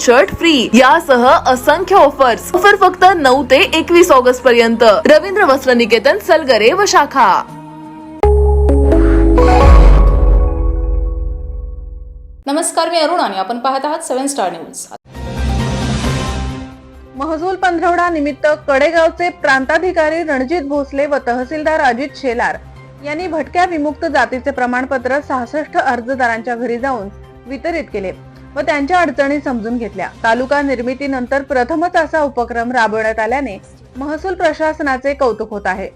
Shirt free यासह असंख्य offers offer फक्त नऊ ते एकवीस ऑगस्ट पर्यंत. रवींद्र वस्त्र निकेतन सलगरे व शाखा. नमस्कार मी अरुण आणि आपण पाहत आहात सेव्हन स्टार न्यूज. महसूल पंधरवडा निमित्त कडेगावचे प्रांताधिकारी रणजित भोसले व तहसीलदार अजित शेलार यांनी भटक्या विमुक्त जातीचे प्रमाणपत्र सहासष्ट अर्जदारांच्या घरी जाऊन वितरित केले. व त्यांच्या अडचणी समजून घेतल्या. तालुका निर्मितीनंतर प्रथमच असा उपक्रम राबवण्यात आल्याने महसूल प्रशासनाचे कौतुक होत आहे.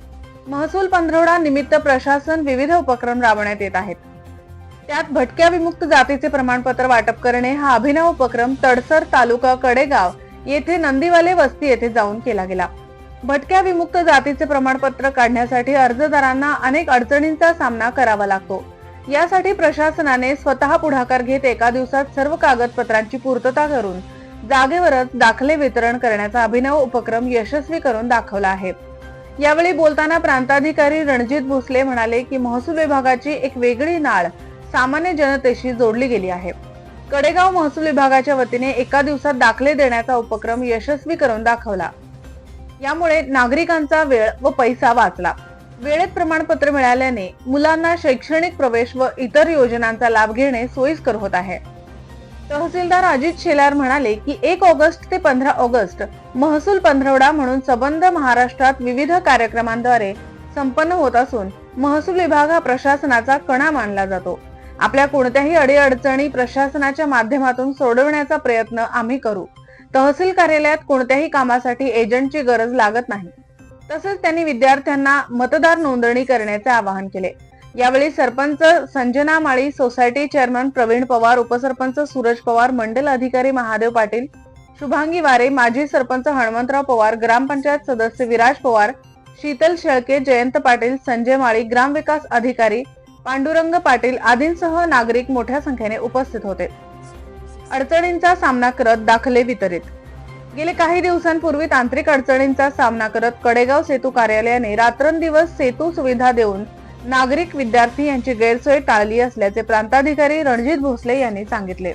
महसूल पंधरवडा निमित्त प्रशासन विविध उपक्रम राबवण्यात येत आहेत. त्यात भटक्या विमुक्त जातीचे प्रमाणपत्र वाटप करणे हा अभिनव उपक्रम तडसर तालुका कडेगाव येथे नंदीवाले वस्ती येथे जाऊन केला गेला. भटक्या विमुक्त जातीचे प्रमाणपत्र काढण्यासाठी अर्जदारांना अनेक अडचणींचा सामना करावा लागतो. यासाठी प्रशासनाने स्वतः पुढाकार घेत एका दिवसात सर्व कागदपत्रांची पूर्तता करून जागेवरच दाखले वितरण करण्याचा अभिनव उपक्रम यशस्वी करून दाखवला आहे. यावेळी बोलताना प्रांताधिकारी रणजित भोसले म्हणाले की महसूल विभागाची एक वेगळी नाळ सामान्य जनतेशी जोडली गेली आहे. कडेगाव महसूल विभागाच्या वतीने एका दिवसात दाखले देण्याचा उपक्रम यशस्वी करून दाखवला. यामुळे नागरिकांचा वेळ व पैसा वाचला. वेळेत प्रमाणपत्र मिळाल्याने मुलांना शैक्षणिक प्रवेश व इतर योजनांचा लाभ घेणे सोयीस्कर होत आहे. तहसीलदार अजित शेलार म्हणाले की एक ऑगस्ट ते पंधरा ऑगस्ट महसूल पंधरवडा म्हणून सबंध महाराष्ट्रात विविध कार्यक्रमांद्वारे संपन्न होत असून महसूल विभाग हा प्रशासनाचा कणा मानला जातो. आपल्या कोणत्याही अडीअडचणी प्रशासनाच्या माध्यमातून सोडवण्याचा प्रयत्न आम्ही करू. तहसील कार्यालयात कोणत्याही कामासाठी एजंटची गरज लागत नाही. तसंच त्यांनी विद्यार्थ्यांना मतदार नोंदणी करण्याचे आवाहन केले. यावेळी सरपंच संजना माळी सोसायटी चेअरमन प्रवीण पवार उपसरपंच सूरज पवार मंडल अधिकारी महादेव पाटील शुभांगी वारे माजी सरपंच हणमंतराव पवार ग्रामपंचायत सदस्य विराज पवार शीतल शेळके जयंत पाटील संजय माळी ग्रामविकास अधिकारी पांडुरंग पाटील आदींसह नागरिक मोठ्या संख्येने उपस्थित होते. अडचणींचा सामना करत दाखले वितरित गेले काही दिवसांपूर्वी तांत्रिक अडचणींचा सामना करत कडेगाव सेतू कार्यालयाने रात्रंदिवस सेतू सुविधा देऊन नागरिक विद्यार्थी यांची गैरसोय टाळली असल्याचे प्रांताधिकारी रणजित भोसले यांनी सांगितले.